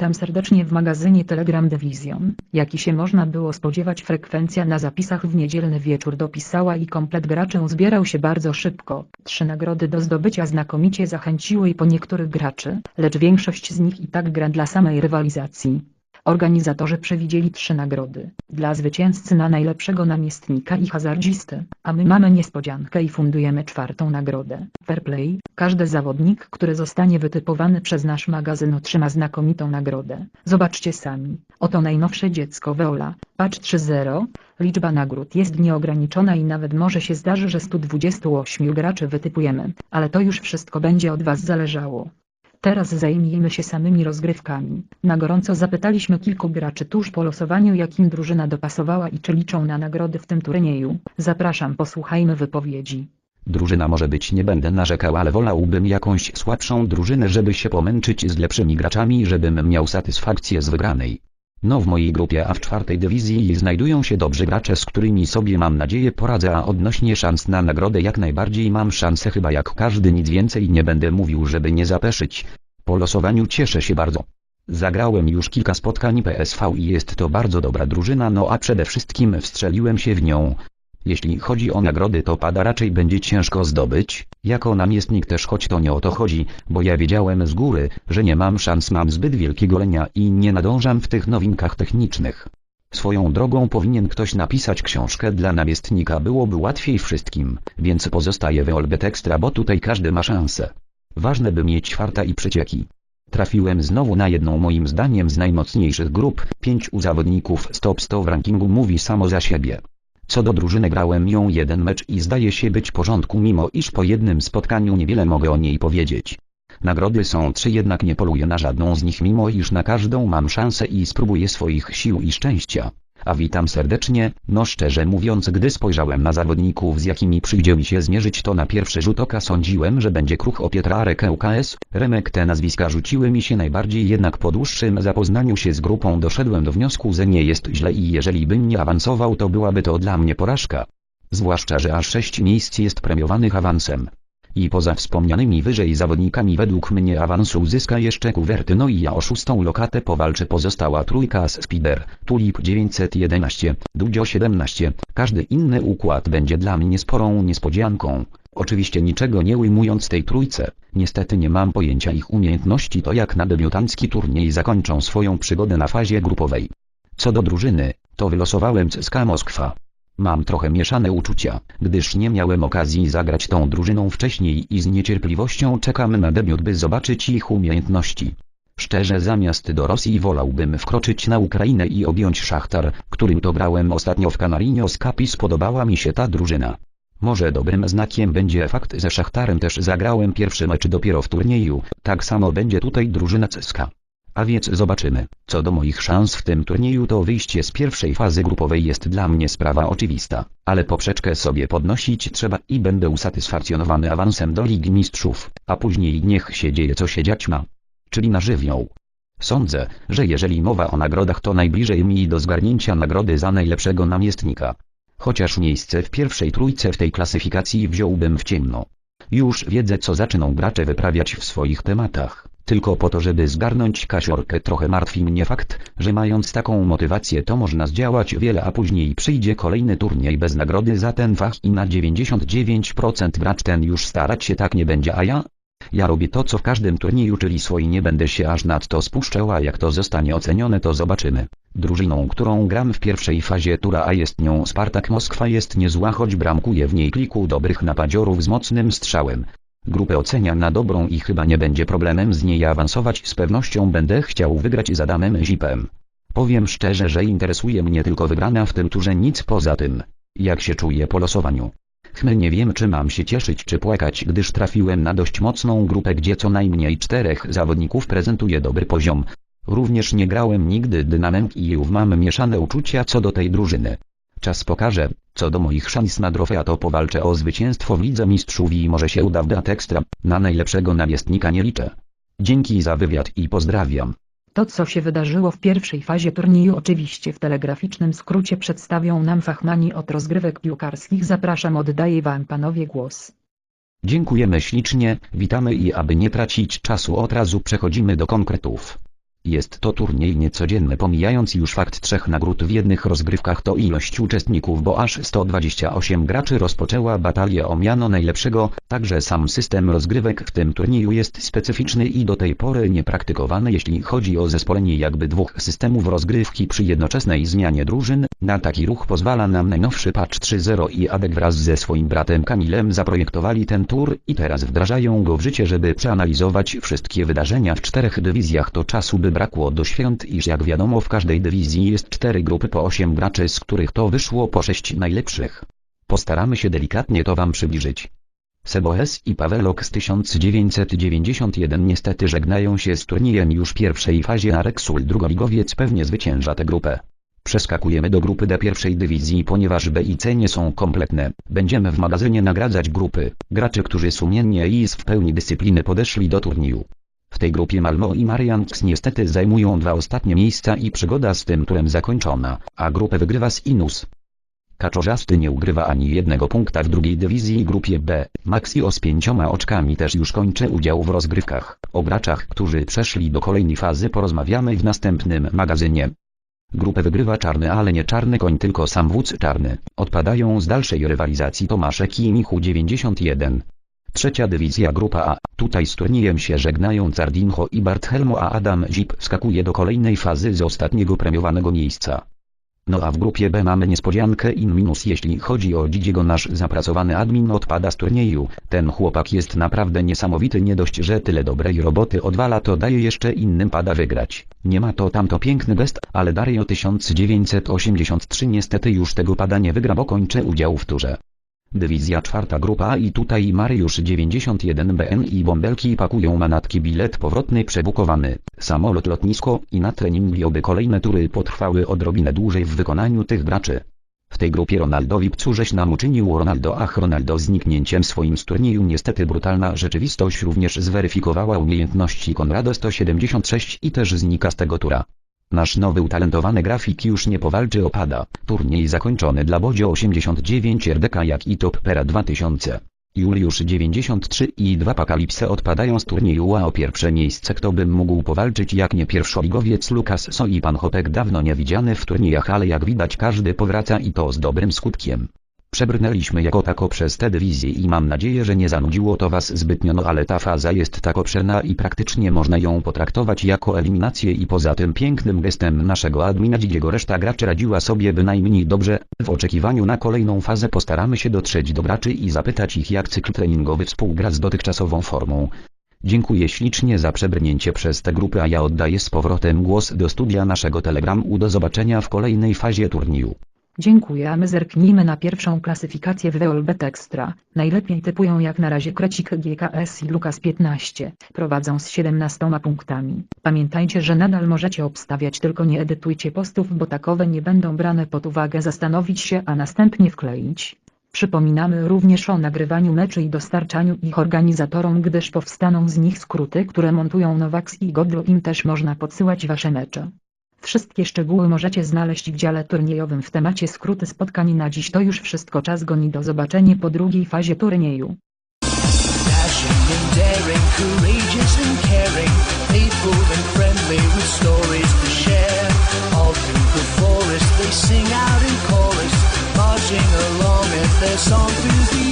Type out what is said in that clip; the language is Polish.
Witam serdecznie w magazynie Telegram Division. Jaki się można było spodziewać frekwencja na zapisach w niedzielny wieczór dopisała i komplet graczy zbierał się bardzo szybko. Trzy nagrody do zdobycia znakomicie zachęciły i po niektórych graczy, lecz większość z nich i tak gra dla samej rywalizacji. Organizatorzy przewidzieli trzy nagrody dla zwycięzcy na najlepszego namiestnika i hazardzisty, a my mamy niespodziankę i fundujemy czwartą nagrodę. Fair play, każdy zawodnik, który zostanie wytypowany przez nasz magazyn otrzyma znakomitą nagrodę. Zobaczcie sami, oto najnowsze dziecko Veola, patch 3.0, liczba nagród jest nieograniczona i nawet może się zdarzy, że 128 graczy wytypujemy, ale to już wszystko będzie od Was zależało. Teraz zajmijmy się samymi rozgrywkami. Na gorąco zapytaliśmy kilku graczy tuż po losowaniu jakim drużyna dopasowała i czy liczą na nagrody w tym turnieju. Zapraszam posłuchajmy wypowiedzi. Drużyna może być nie będę narzekał, ale wolałbym jakąś słabszą drużynę, żeby się pomęczyć z lepszymi graczami, żebym miał satysfakcję z wygranej. No w mojej grupie A w czwartej dywizji znajdują się dobrzy gracze, z którymi sobie mam nadzieję poradzę, a odnośnie szans na nagrodę jak najbardziej mam szansę chyba jak każdy nic więcej nie będę mówił, żeby nie zapeszyć. Po losowaniu cieszę się bardzo. Zagrałem już kilka spotkań PSV i jest to bardzo dobra drużyna, no a przede wszystkim wstrzeliłem się w nią. Jeśli chodzi o nagrody to pada raczej będzie ciężko zdobyć, jako namiestnik też choć to nie o to chodzi, bo ja wiedziałem z góry, że nie mam szans mam zbyt wielkiego lenia i nie nadążam w tych nowinkach technicznych. Swoją drogą powinien ktoś napisać książkę dla namiestnika byłoby łatwiej wszystkim, więc pozostaje Weolbet Extra bo tutaj każdy ma szansę. Ważne by mieć farta i przecieki. Trafiłem znowu na jedną moim zdaniem z najmocniejszych grup, pięciu zawodników stop 100 w rankingu mówi samo za siebie. Co do drużyny grałem ją jeden mecz i zdaje się być w porządku mimo iż po jednym spotkaniu niewiele mogę o niej powiedzieć. Nagrody są trzy jednak nie poluję na żadną z nich mimo iż na każdą mam szansę i spróbuję swoich sił i szczęścia. A witam serdecznie, no szczerze mówiąc gdy spojrzałem na zawodników z jakimi przyjdzie mi się zmierzyć to na pierwszy rzut oka sądziłem że będzie kruch o Pietrarek UKS, Remek te nazwiska rzuciły mi się najbardziej jednak po dłuższym zapoznaniu się z grupą doszedłem do wniosku że nie jest źle i jeżeli bym nie awansował to byłaby to dla mnie porażka. Zwłaszcza że aż sześć miejsc jest premiowanych awansem. I poza wspomnianymi wyżej zawodnikami według mnie awansu uzyska jeszcze Kuwerty no i ja o szóstą lokatę powalczy pozostała trójka z Spider, Tulip 911, Dudzio 17, każdy inny układ będzie dla mnie sporą niespodzianką. Oczywiście niczego nie ujmując tej trójce, niestety nie mam pojęcia ich umiejętności to jak na debiutancki turniej zakończą swoją przygodę na fazie grupowej. Co do drużyny, to wylosowałem CSKA Moskwa. Mam trochę mieszane uczucia, gdyż nie miałem okazji zagrać tą drużyną wcześniej i z niecierpliwością czekam na debiut by zobaczyć ich umiejętności. Szczerze zamiast do Rosji wolałbym wkroczyć na Ukrainę i objąć Szachtar, którym to grałem ostatnio w Canarinho Scapis podobała mi się ta drużyna. Może dobrym znakiem będzie fakt ze Szachtarem też zagrałem pierwszy mecz dopiero w turnieju, tak samo będzie tutaj drużyna CSKA. A więc zobaczymy. Co do moich szans w tym turnieju to wyjście z pierwszej fazy grupowej jest dla mnie sprawa oczywista, ale poprzeczkę sobie podnosić trzeba i będę usatysfakcjonowany awansem do Ligi Mistrzów, a później niech się dzieje co się dziać ma. Czyli na żywioł. Sądzę, że jeżeli mowa o nagrodach to najbliżej mi do zgarnięcia nagrody za najlepszego namiestnika. Chociaż miejsce w pierwszej trójce w tej klasyfikacji wziąłbym w ciemno. Już wiedzę co zaczną gracze wyprawiać w swoich tematach tylko po to żeby zgarnąć kasiorkę trochę martwi mnie fakt, że mając taką motywację to można zdziałać wiele a później przyjdzie kolejny turniej bez nagrody za ten fach i na 99% gracz ten już starać się tak nie będzie a ja? Ja robię to co w każdym turnieju czyli swój nie będę się aż nadto spuszczał a jak to zostanie ocenione to zobaczymy. Drużyną którą gram w pierwszej fazie tura a jest nią Spartak Moskwa jest niezła choć bramkuje w niej kilku dobrych napadziorów z mocnym strzałem. Grupę ocenia na dobrą i chyba nie będzie problemem z niej awansować z pewnością będę chciał wygrać z Adamem Zipem. Powiem szczerze, że interesuje mnie tylko wygrana w tym turze nic poza tym. Jak się czuję po losowaniu? Chmy nie wiem czy mam się cieszyć czy płakać gdyż trafiłem na dość mocną grupę gdzie co najmniej czterech zawodników prezentuje dobry poziom. Również nie grałem nigdy Dynamem i mam mieszane uczucia co do tej drużyny. Czas pokaże, co do moich szans na trofea to powalczę o zwycięstwo w Lidze Mistrzów i może się uda w Dat Extra, na najlepszego namiestnika nie liczę. Dzięki za wywiad i pozdrawiam. To co się wydarzyło w pierwszej fazie turnieju oczywiście w telegraficznym skrócie przedstawią nam fachmani od rozgrywek piłkarskich zapraszam oddaję wam panowie głos. Dziękujemy ślicznie, witamy i aby nie tracić czasu od razu przechodzimy do konkretów. Jest to turniej niecodzienny pomijając już fakt trzech nagród w jednych rozgrywkach to ilość uczestników bo aż 128 graczy rozpoczęła batalię o miano najlepszego, także sam system rozgrywek w tym turnieju jest specyficzny i do tej pory niepraktykowany jeśli chodzi o zespolenie jakby dwóch systemów rozgrywki przy jednoczesnej zmianie drużyn, na taki ruch pozwala nam najnowszy patch 3.0 i Adek wraz ze swoim bratem Kamilem zaprojektowali ten tur i teraz wdrażają go w życie żeby przeanalizować wszystkie wydarzenia w czterech dywizjach to czasu by brakło do świąt iż jak wiadomo w każdej dywizji jest cztery grupy po 8 graczy z których to wyszło po 6 najlepszych. Postaramy się delikatnie to wam przybliżyć. Seboes i Pawelok z 1991 niestety żegnają się z turniejem już w pierwszej fazie a Rexul drugoligowiec pewnie zwycięża tę grupę. Przeskakujemy do grupy D pierwszej dywizji ponieważ B i C nie są kompletne. Będziemy w magazynie nagradzać grupy, graczy którzy sumiennie i z w pełni dyscypliny podeszli do turnieju. Tej grupie Malmo i Marianx niestety zajmują dwa ostatnie miejsca i przygoda z tym turem zakończona, a grupę wygrywa z Inus. Kaczorzasty nie ugrywa ani jednego punkta w drugiej dywizji grupie B. Maxio z pięcioma oczkami też już kończy udział w rozgrywkach. O graczach, którzy przeszli do kolejnej fazy porozmawiamy w następnym magazynie. Grupę wygrywa czarny ale nie czarny koń tylko sam wódz czarny. Odpadają z dalszej rywalizacji Tomaszek i Michu 91. Trzecia dywizja grupa A. Tutaj z turniejem się żegnają Cardinho i Barthelmo a Adam Zip wskakuje do kolejnej fazy z ostatniego premiowanego miejsca. No a w grupie B mamy niespodziankę in minus jeśli chodzi o Dzidziego nasz zapracowany admin odpada z turnieju. Ten chłopak jest naprawdę niesamowity nie dość że tyle dobrej roboty odwala to daje jeszcze innym pada wygrać. Nie ma to tamto piękny gest, ale Dario 1983 niestety już tego pada nie wygra bo kończy udział w turze. Dywizja czwarta grupa i tutaj Mariusz 91 BN i bąbelki pakują manatki bilet powrotny przebukowany, samolot lotnisko i na treningi oby kolejne tury potrwały odrobinę dłużej w wykonaniu tych graczy. W tej grupie Ronaldowi pcużeś nam uczynił Ronaldo ach Ronaldo zniknięciem swoim z turnieju niestety brutalna rzeczywistość również zweryfikowała umiejętności Konrado 176 i też znika z tego tura. Nasz nowy utalentowany grafik już nie powalczy opada. Turniej zakończony dla Bodzio 89 RDK jak i Top Pera 2000. Juliusz 93 i 2 Pakalipse odpadają z turnieju a o pierwsze miejsce kto by mógł powalczyć jak nie pierwszoligowiec Lukas So i pan Hopek dawno nie widziany w turniejach ale jak widać każdy powraca i to z dobrym skutkiem. Przebrnęliśmy jako tako przez tę dywizję i mam nadzieję, że nie zanudziło to was zbytnio no ale ta faza jest tak obszerna i praktycznie można ją potraktować jako eliminację i poza tym pięknym gestem naszego admina Dzidziego reszta graczy radziła sobie bynajmniej dobrze, w oczekiwaniu na kolejną fazę postaramy się dotrzeć do graczy i zapytać ich jak cykl treningowy współgra z dotychczasową formą. Dziękuję ślicznie za przebrnięcie przez tę grupy a ja oddaję z powrotem głos do studia naszego Telegramu do zobaczenia w kolejnej fazie turnieju. Dziękuję a my zerknijmy na pierwszą klasyfikację w Weolbet Extra. Najlepiej typują jak na razie Krecik GKS i Lukas 15. Prowadzą z 17 punktami. Pamiętajcie, że nadal możecie obstawiać tylko nie edytujcie postów, bo takowe nie będą brane pod uwagę zastanowić się, a następnie wkleić. Przypominamy również o nagrywaniu meczy i dostarczaniu ich organizatorom, gdyż powstaną z nich skróty, które montują Nowax i Godlo im też można podsyłać wasze mecze. Wszystkie szczegóły możecie znaleźć w dziale turniejowym w temacie skróty spotkań. Na dziś to już wszystko. Czas goni. Do zobaczenia po drugiej fazie turnieju. The marching along their song through